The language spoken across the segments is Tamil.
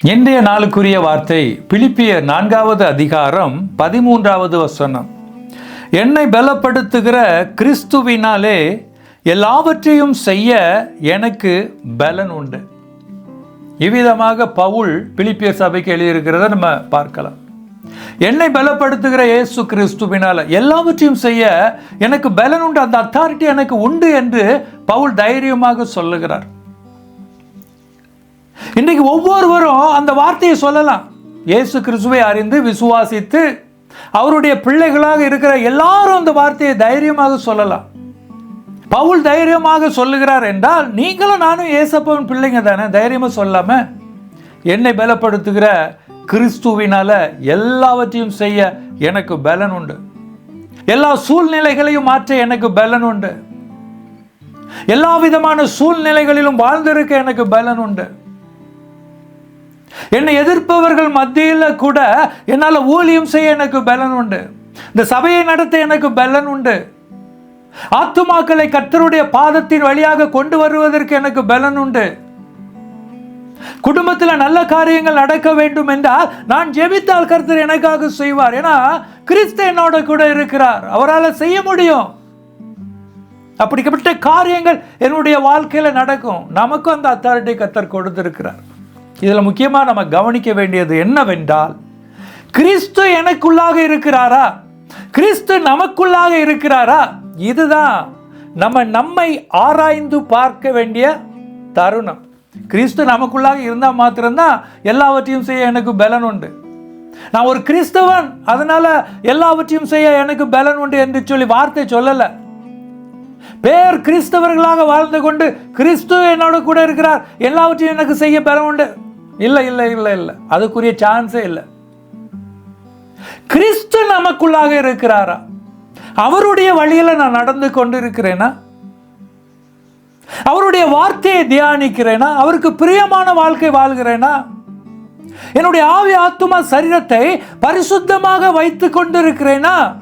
இன்றைய நாளுக்குரிய வார்த்தை பிலிப்பிய நான்காவது அதிகாரம் பதிமூன்றாவது வசனம். என்னை பலப்படுத்துகிற கிறிஸ்துவினாலே எல்லாவற்றையும் செய்ய எனக்கு பலன் உண்டு. இவ்விதமாக பவுல் பிலிப்பியர் சபைக்கு எழுதியிருக்கிறத நம்ம பார்க்கலாம். என்னை பலப்படுத்துகிற இயேசு கிறிஸ்துவினால எல்லாவற்றையும் செய்ய எனக்கு பலன் உண்டு அந்த அத்தாரிட்டி எனக்கு உண்டு என்று பவுல் தைரியமாக சொல்லுகிறார். இன்றைக்கு ஒவ்வொருவரும் அந்த வார்த்தையை சொல்லலாம். இயேசு கிறிஸ்துவை அறிந்து விசுவாசித்து அவருடைய பிள்ளைகளாக இருக்கிற எல்லாரும் அந்த வார்த்தையை தைரியமாக சொல்லலாம். பவுல் தைரியமாக சொல்லுகிறார் என்றால் நீங்களும் நானும் ஏசப்பவன் பிள்ளைங்க தானே தைரியமாக சொல்லாம என்னை பலப்படுத்துகிற கிறிஸ்துவினால எல்லாவற்றையும் செய்ய எனக்கு பலன் உண்டு. எல்லா சூழ்நிலைகளையும் மாற்ற எனக்கு பலன் உண்டு. எல்லா விதமான சூழ்நிலைகளிலும் வாழ்ந்திருக்க எனக்கு பலன் உண்டு. என்னை எதிர்ப்பவர்கள் மத்தியில் கூட என்னால் ஊழியம் செய்ய எனக்கு பலன் உண்டு. இந்த சபையை நடத்த எனக்கு பலன் உண்டு. ஆத்துமாக்களை கர்த்தருடைய பாதத்தின் வழியாக கொண்டு வருவதற்கு எனக்கு பலன் உண்டு. குடும்பத்தில் நல்ல காரியங்கள் நடக்க வேண்டும் என்றால் நான் ஜெபித்தால் கர்த்தர் எனக்காக செய்வார். ஏன்னா கிறிஸ்து என்னோட கூட இருக்கிறார். அவரால் செய்ய முடியும். அப்படிப்பட்ட காரியங்கள் என்னுடைய வாழ்க்கையில் நடக்கும். நமக்கும் அந்த அத்தாரிட்டி கர்த்தர் கொடுத்திருக்கிறார். இதில் முக்கியமாக நம்ம கவனிக்க வேண்டியது என்னவென்றால் கிறிஸ்து எனக்குள்ளாக இருக்கிறாரா? கிறிஸ்து நமக்குள்ளாக இருக்கிறாரா? இதுதான் நம்ம நம்மை ஆராய்ந்து பார்க்க வேண்டிய தருணம். கிறிஸ்து நமக்குள்ளாக இருந்தால் மாத்திரம்தான் எல்லாவற்றையும் செய்ய எனக்கு பலன் உண்டு. நான் ஒரு கிறிஸ்தவன் அதனால எல்லாவற்றையும் செய்ய எனக்கு பலன் உண்டு என்று சொல்லி வார்த்தை சொல்லலை. பேர் கிறிஸ்தவர்களாக வாழ்ந்து கொண்டு கிறிஸ்து என்னோட கூட இருக்கிறார். எல்லாவற்றையும் எனக்கு செய்ய பலன் உண்டு. இல்லை இல்லை இல்லை இல்லை. அதுக்குரிய சான்ஸே இல்லை. கிறிஸ்து நமக்குள்ளாக இருக்கிறாரா? அவருடைய வழியில் நான் நடந்து கொண்டு இருக்கிறேனா அவருடைய வார்த்தையை தியானிக்கிறேனா? அவருக்கு பிரியமான வாழ்க்கை வாழ்கிறேனா? என்னுடைய ஆவி ஆத்துமா சரீரத்தை பரிசுத்தமாக வைத்து கொண்டிருக்கிறேனா?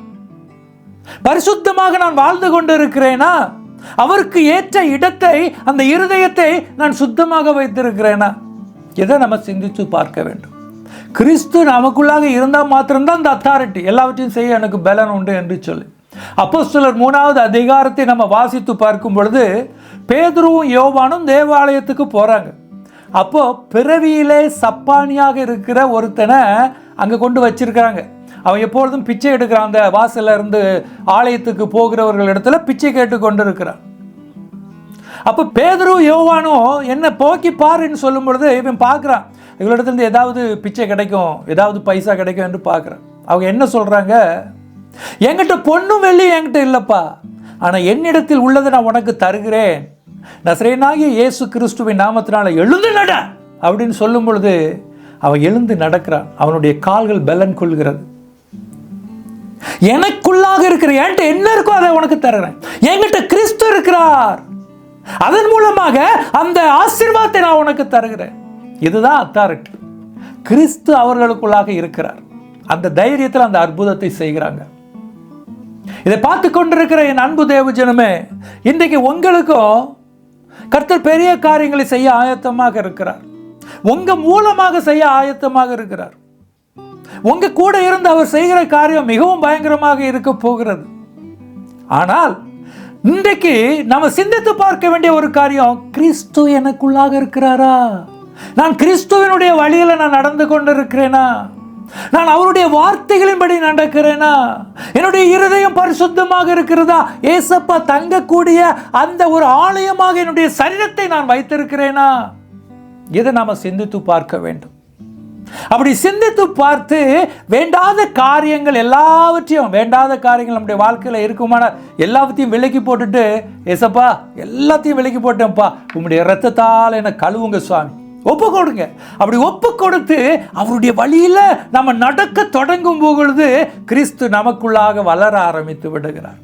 பரிசுத்தமாக நான் வாழ்ந்து கொண்டிருக்கிறேனா? அவருக்கு ஏற்ற இடத்தை அந்த இருதயத்தை நான் சுத்தமாக வைத்திருக்கிறேனா? இதை நம்ம சிந்தித்து பார்க்க வேண்டும்? கிறிஸ்து நமக்குள்ளாக இருந்தால் மாத்திரம்தான் அந்த அத்தாரிட்டி எல்லாவற்றையும் செய்ய எனக்கு பலன் உண்டு என்று சொல்லி. அப்போ சிலர் மூணாவது அதிகாரத்தை நம்ம வாசித்து பார்க்கும் பொழுது பேதுருவும் யோவானும் தேவாலயத்துக்கு போகிறாங்க அப்போது பிறவியிலே சப்பானியாக இருக்கிற ஒருத்தனை அங்கே கொண்டு வச்சிருக்கிறாங்க. அவன் எப்பொழுதும் பிச்சை எடுக்கிறான். அந்த வாசல்ல இருந்து ஆலயத்துக்கு போகிறவர்கள் இடத்துல பிச்சை கேட்டு கொண்டு இருக்கிறான் அப்போ பேதரு யோவானும் என்ன போக்கி பாருன்னு சொல்லும் பொழுது இவன் பார்க்குறான். இவளிடத்துலேருந்து ஏதாவது பிச்சை கிடைக்கும் ஏதாவது பைசா கிடைக்கும் என்று பார்க்குறான். அவங்க என்ன சொல்கிறாங்க என்கிட்ட பொண்ணும் வெள்ளி என்கிட்ட இல்லைப்பா. ஆனால் என்னிடத்தில் உள்ளதை நான் உனக்கு தருகிறேன். நசரேனாகிய இயேசு கிறிஸ்துவின் நாமத்தினால எழுந்து நட அப்படின்னு சொல்லும் பொழுது அவன் எழுந்து நடக்கிறான். அவனுடைய கால்கள் பலன் கொள்கிறது. எனக்குள்ளாக இருக்கிற என்கிட்ட என்ன இருக்கோ அதை உனக்கு தருகிறேன். என்கிட்ட கிறிஸ்து இருக்கிறார். அதன் மூலமாக அந்த ஆசீர்வாதத்தை நான் உனக்கு தருகிறேன். இதுதான் அத்தாரிட்டி கிறிஸ்து அவர்களுக்குள்ளாக இருக்கிறார். அந்த தைரியத்தில் அந்த அற்புதத்தை செய்கிறாங்க. இதை பார்த்து கொண்டிருக்கிற என் அன்பு தேவஜனமே இன்றைக்கு உங்களுக்கும் கர்த்தர் பெரிய காரியங்களை செய்ய ஆயத்தமாக இருக்கிறார். உங்க மூலமாக செய்ய ஆயத்தமாக இருக்கிறார். உங்க கூட இருந்து அவர் செய்கிற காரியம் மிகவும் பயங்கரமாக இருக்க போகிறது. ஆனால் இன்றைக்கு நம்ம சிந்தித்து பார்க்க வேண்டிய ஒரு காரியம் கிறிஸ்து எனக்குள்ளாக இருக்கிறாரா? நான் கிறிஸ்துவனுடைய வழியில் நான் நடந்து கொண்டிருக்கிறேனா? நான் அவருடைய வார்த்தைகளின்படி நடக்கிறேனா? என்னுடைய இருதயம் பரிசுத்தமாக இருக்கிறதா? ஏசப்பா தங்கக்கூடிய அந்த ஒரு ஆலயமாக என்னுடைய சரீரத்தை நான் வைத்திருக்கிறேனா? இதை நாம் சிந்தித்து பார்க்க வேண்டும்? அப்படி சிந்தித்து பார்த்து வேண்டாத காரியங்கள் எல்லாவற்றையும் வேண்டாத காரியங்கள் நம்முடைய வாழ்க்கையில் இருக்குமான எல்லாத்தையும் விலக்கி போட்டுட்டு ஏசப்பா எல்லாத்தையும் விலக்கி போட்டேன்ப்பா. உங்களுடைய ரத்தத்தால் என்னை கழுவுங்க சுவாமி. ஒப்பு கொடுங்க. அப்படி ஒப்பு கொடுத்து அவருடைய வழியில் நம்ம நடக்க தொடங்கும் பொழுது கிறிஸ்து நமக்குள்ளாக வளர ஆரம்பித்து விடுகிறார்.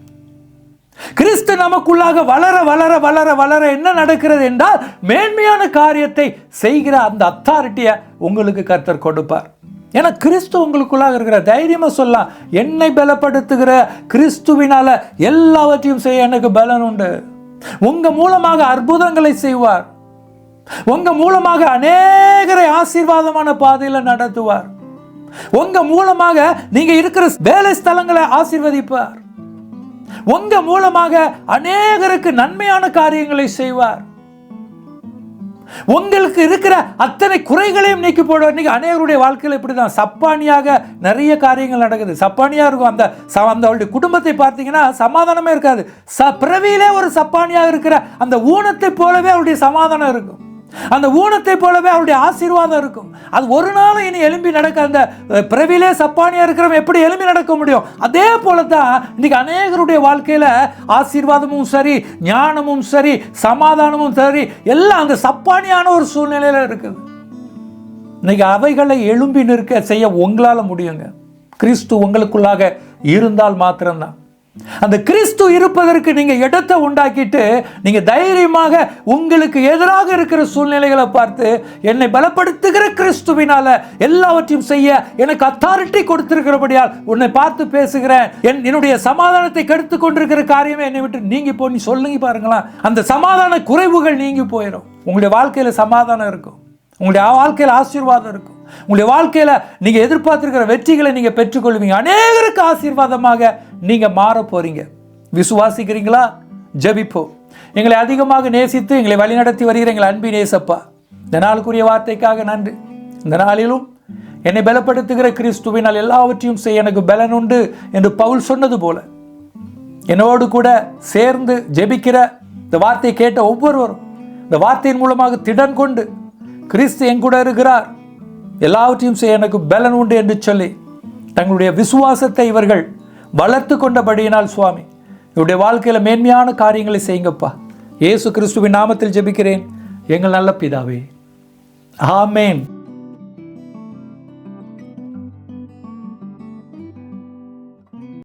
கிறிஸ்து நமக்குள்ளாக வளர வளர வளர வளர என்ன நடக்கிறது என்றால் மேன்மையான காரியத்தை செய்கிற அந்த அத்தாரிட்டியை உங்களுக்கு கர்த்தர் கொடுப்பார். ஏன்னா கிறிஸ்து உங்களுக்குள்ளாக இருக்கிற தைரியமாக சொல்லலாம் என்னை பலப்படுத்துகிற கிறிஸ்துவினால எல்லாவற்றையும் செய்ய எனக்கு பலன் உண்டு. உங்க மூலமாக அற்புதங்களை செய்வார். உங்க மூலமாக அநேகரை ஆசீர்வாதமான பாதையில் நடத்துவார். உங்க மூலமாக நீங்க இருக்கிற வேலை ஸ்தலங்களை ஆசீர்வதிப்பார். உங்க மூலமாக அநேகருக்கு நன்மையான காரியங்களை செய்வார். உங்களுக்கு இருக்கிற அத்தனை குறைகளையும் நீக்கி போடுவார். இன்னைக்கு அநேகருடைய வாழ்க்கையில் இப்படி தான் சப்பானியாக நிறைய காரியங்கள் நடக்குது. சப்பானியாக இருக்கும். அந்த ச- அந்த அவருடைய குடும்பத்தை பார்த்தீங்கன்னா சமாதானமே இருக்காது. ச பிறவியிலே ஒரு சப்பானியாக இருக்கிற அந்த ஊனத்தை போலவே அவருடைய சமாதானம் இருக்கும். அந்த ஊனத்தை போலவே அவருடைய ஆசீர்வாதம் இருக்கும். அது ஒரு நாளும் இனி எலும்பி நடக்க அந்த பிறவிலே பிறவியிலே சப்பானியாக இருக்கிறவன் எப்படி எலும்பி நடக்க முடியும்? அதே போல தான் இன்னைக்கு அநேகருடைய வாழ்க்கையில் ஆசீர்வாதமும் சரி ஞானமும் சரி சமாதானமும் சரி எல்லாம் அந்த சப்பானியான ஒரு சூழ்நிலையில் இருக்குது. இன்னைக்கு அவைகளை எழும்பி நிற்க செய்ய உங்களால் முடியுங்க. கிறிஸ்து உங்களுக்குள்ளாக இருந்தால் மாத்திரம்தான். அந்த கிறிஸ்து இருப்பதற்கு நீங்க இடத்தை உண்டாக்கிட்டு நீங்க தைரியமாக உங்களுக்கு எதிராக இருக்கிற சூழ்நிலைகளை பார்த்து என்னை பலப்படுத்துகிற கிறிஸ்துவினால எல்லாவற்றையும் செய்ய எனக்கு அத்தாரிட்டி கொடுத்திருக்கிறபடியால் உன்னை பார்த்து பேசுகிறேன். என் என்னுடைய சமாதானத்தை கெடுத்து கொண்டிருக்கிற காரியமே என்னை விட்டு நீங்கி போ நீ சொல்லுங்க பாருங்களேன். அந்த சமாதான குறைவுகள் நீங்கி போயிடும் உங்களுடைய வாழ்க்கையில சமாதானம் இருக்கும். உங்களுடைய வாழ்க்கையில் ஆசீர்வாதம் இருக்கும். உங்களுடைய வாழ்க்கையில் நீங்கள் எதிர்பார்த்திருக்கிற வெற்றிகளை நீங்கள் பெற்றுக்கொள்வீங்க. அநேகருக்கு ஆசீர்வாதமாக நீங்கள் மாற போகிறீங்க விசுவாசிக்கிறீங்களா? ஜெபிப்போம். எங்களை அதிகமாக நேசித்து எங்களை வழிநடத்தி வருகிற எங்கள் அன்பின் நேசப்பா இந்த நாளுக்குரிய வார்த்தைக்காக நன்றி. இந்த நாளிலும் என்னை பலப்படுத்துகிற கிறிஸ்துவினால் எல்லாவற்றையும் செய்ய எனக்கு பலன் உண்டு என்று பவுல் சொன்னது போல. என்னோடு கூட சேர்ந்து ஜெபிக்கிற இந்த வார்த்தையை கேட்ட ஒவ்வொருவரும் இந்த வார்த்தையின் மூலமாக திடன் கொண்டு கிறிஸ்து என் கூட இருக்கிறார். எல்லாவற்றையும் செய்ய எனக்கு பலன் உண்டு என்று சொல்லி தங்களுடைய விசுவாசத்தை இவர்கள் வளர்த்து கொண்டபடியினால் சுவாமி இவருடைய வாழ்க்கையில் மேன்மையான காரியங்களை செய்யுங்கப்பா. இயேசு கிறிஸ்துவின் நாமத்தில் ஜெபிக்கிறேன். எங்கள் நல்ல பிதாவே ஆமேன்.